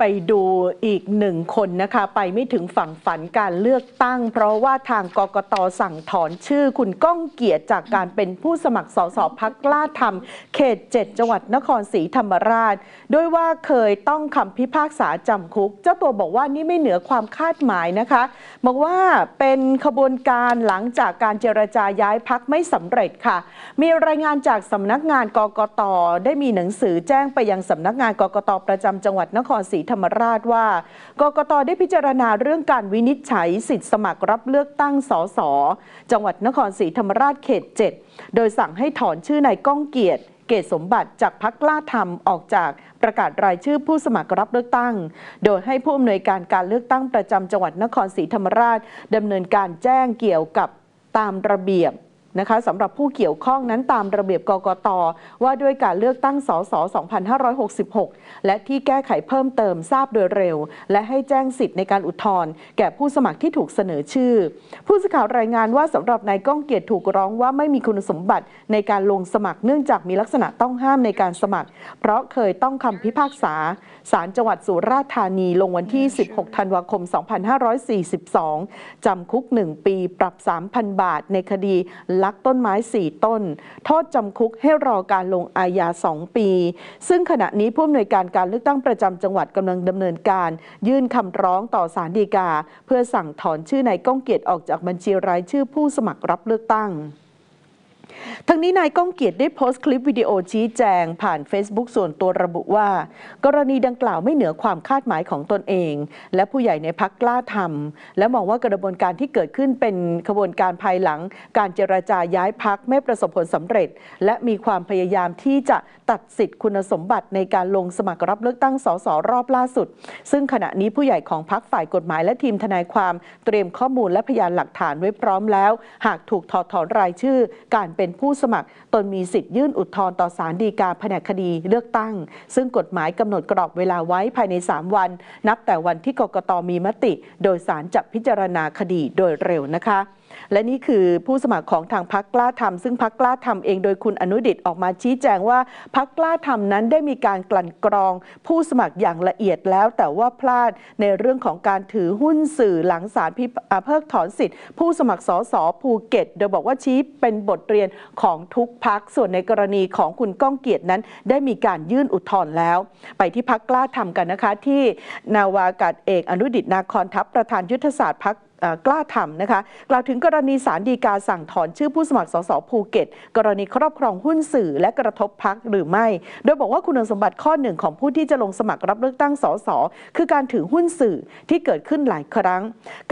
ไปดูอีกหนึ่งคนนะคะ ไปไม่ถึงฝั่งฝันการเลือกตั้ง เพราะว่าทางกกตสั่งถอนชื่อคุณก้องเกียรติจากการเป็นผู้สมัครสสพักกล้าทำเขต7จังหวัดนครศรีธรรมราช ด้วยว่าเคยต้องคำพิพากษาจำคุก เจ้าตัวบอกว่านี่ไม่เหนือความคาดหมายนะคะ บอกว่าเป็นขบวนการหลังจากการเจรจาย้ายพักไม่สำเร็จค่ะ มีรายงานจากสำนักงานกกตได้มีหนังสือแจ้งไปยังสำนักงานกกตประจำจังหวัดนครศรีธรรมราชว่ากกตได้พิจารณาเรื่องการวินิจฉัยสิทธิสมัครรับเลือกตั้งสสจังหวัดนครศรีธรรมราชเขต 7 โดยสั่งให้ถอนชื่อนายก้องเกียรติเกตสมบัติจากพักกล้าธรรมออกจากประกาศรายชื่อผู้สมัครรับเลือกตั้ง โดยให้ผู้อำนวยการการเลือกตั้งประจำจังหวัดนครศรีธรรมราชดำเนินการแจ้งเกี่ยวกับตามระเบียบ นะคะสำหรับผู้เกี่ยวข้องนั้นตามระเบียบกกต ว่าด้วยการเลือกตั้งสส2566 และที่แก้ไขเพิ่มเติมทราบโดยเร็ว และให้แจ้งสิทธิ์ในการอุทธรณ์แก่ผู้สมัครที่ถูกเสนอชื่อ ผู้สื่อข่าวรายงานว่าสำหรับนายก้องเกียรติถูกร้องว่าไม่มีคุณสมบัติในการลงสมัครเนื่องจากมีลักษณะต้องห้ามในการสมัคร เพราะเคยต้องคำพิพากษาศาลจังหวัดสุราษฎร์ธานีลงวันที่ 16 ธันวาคม 2542 จำคุก 1 ปี ปรับ 3,000 บาท ในคดีลักต้นไม้ 4 ต้น โทษจำคุกให้รอการลงอาญา 2 ปี ซึ่งขณะนี้ผู้อำนวยการการเลือกตั้งประจำจังหวัดกำลังดำเนินการ ยื่นคำร้องต่อศาลฎีกา เพื่อสั่งถอนชื่อนายก้องเกียรติออกจากบัญชีรายชื่อผู้สมัครรับเลือกตั้ง ทั้งนี้นายก้องเกียรติได้โพสต์คลิปวิดีโอชี้แจง ผ่าน Facebook ส่วนตัวระบุว่า กรณีดังกล่าวไม่เหนือความคาดหมายของตนเอง และผู้ใหญ่ในพักกล้าทำและมองว่ากระบวนการที่เกิดขึ้นเป็นขบวนการภายหลัง การเจรจาย้ายพักไม่ประสบผลสำเร็จ และมีความพยายามที่จะตัดสิทธิ์คุณสมบัติในการลงสมัครรับเลือกตั้งสสรอบล่าสุด ซึ่งขณะนี้ผู้ใหญ่ของพักฝ่ายกฎหมายและทีมทนายความเตรียมข้อมูลและพยานหลักฐานไว้พร้อมแล้ว หากถูกถอดถอนรายชื่อการเป็น็นผู้สมัคร ตนมีสิทธิ์ยื่นอุทธรณ์ต่อศาลฎีกาแผนกคดีเลือกตั้ง ซึ่งกฎหมายกำหนดกรอบเวลาไว้ภายใน 3 วัน นับแต่วันที่กกตมีมติ โดยศาลจะพิจารณาคดีโดยเร็วนะคะ และนี่คือผู้สมัครของทางพักกล้าทำซึ่งพักกล้าทำเองโดยคุณอนุดิตออกมาชี้แจงว่าพักกล้าทำนั้นได้มีการกลั่นกรอง ผู้สมัครอย่างละเอียดแล้วแต่ว่าพลาดในเรื่องของการถือหุ้นสื่อหลังศาลเพิกถอนสิทธิ์ ผู้สมัครสสภูเก็ต โดยบอกว่าชี้เป็นบทเรียนของทุกพักส่วนในกรณีของคุณก้องเกียรตินั้น ได้มีการยื่นอุทธรณ์แล้ว ไปที่พักกล้าทำกันนะคะที่นาวากาศเอกอนุดิตนาคอนทัพประธานยุทธศาสตร์พัก กล้าทำนะคะ กล่าวถึงกรณีสารดีกาสั่งถอนชื่อผู้สมัครสสภูเก็ต กรณีครอบครองหุ้นสื่อและกระทบพักหรือไม่ โดยบอกว่าคุณสมบัติข้อหนึ่งของผู้ที่จะลงสมัครรับเลือกตั้งสสคือการถือหุ้นสื่อที่เกิดขึ้นหลายครั้ง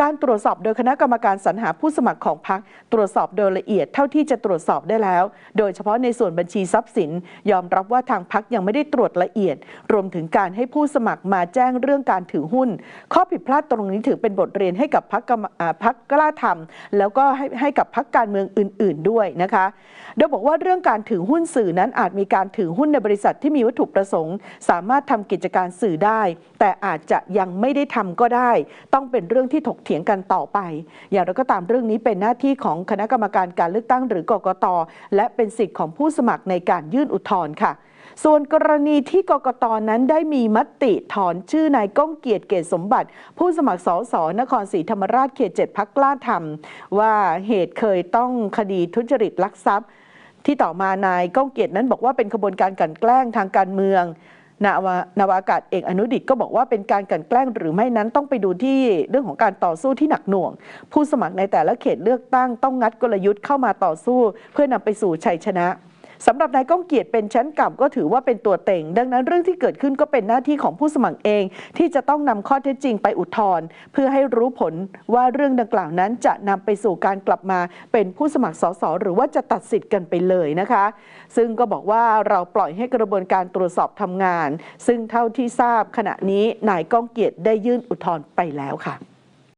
การตรวจสอบโดยคณะกรรมการสรรหาผู้สมัครของพักตรวจสอบโดยละเอียดเท่าที่จะตรวจสอบได้แล้ว โดยเฉพาะในส่วนบัญชีทรัพย์สิน ยอมรับว่าทางพักยังไม่ได้ตรวจละเอียด รวมถึงการให้ผู้สมัครมาแจ้งเรื่องการถือหุ้น ข้อผิดพลาดตรงนี้ถือเป็นบทเรียนให้กับพักพักกล้าทำแล้วก็ให้ให้กับพักการเมืองอื่น ๆด้วยนะคะ โดยบอกว่าเรื่องการถือหุ้นสื่อนั้นอาจมีการถือหุ้นในบริษัทที่มีวัตถุประสงค์ สามารถทำกิจการสื่อได้ แต่อาจจะยังไม่ได้ทำก็ได้ ต้องเป็นเรื่องที่ถกเถียงกันต่อไป อย่างไรก็ตามเรื่องนี้เป็นหน้าที่ของคณะกรรมการการเลือกตั้งหรือกกตและเป็นสิทธิ์ของผู้สมัครในการยื่นอุทธรณ์ค่ะ ส่วนกรณีที่กกตนั้นได้มีมติถอนชื่อนายก้องเกียรติเกตสมบัติ ผู้สมัครสสนครศรีธรรมราชเขตเจ็ดพักกล้าธรรม ว่าเหตุเคยต้องคดีทุจริตลักทรัพย์ ที่ต่อมานายก้องเกียรตินั้นบอกว่าเป็นขบวนการกลั่นแกล้งทางการเมืองนาวานาวากาศเอกอนุดิตก็บอกว่าเป็นการกลั่นแกล้งหรือไม่นั้นต้องไปดูที่เรื่องของการต่อสู้ที่หนักหน่วง ผู้สมัครในแต่ละเขตเลือกตั้งต้องงัดกลยุทธ์เข้ามาต่อสู้ เพื่อนำไปสู่ชัยชนะ สำหรับนายก้องเกียรติเป็นชั้นกล่ำก็ถือว่าเป็นตัวเต็งดังนั้นเรื่องที่เกิดขึ้นก็เป็นหน้าที่ของผู้สมัครเอง ที่จะต้องนำข้อเท็จจริงไปอุทธรณ์เพื่อให้รู้ผลว่าเรื่องดังกล่าวนั้นจะนำไปสู่การกลับมาเป็นผู้สมัครสสหรือว่าจะตัดสิทธิ์กันไปเลยนะคะ ซึ่งก็บอกว่าเราปล่อยให้กระบวนการตรวจสอบทำงาน ซึ่งเท่าที่ทราบขณะนี้นายก้องเกียรติได้ยื่นอุทธรณ์ไปแล้วค่ะ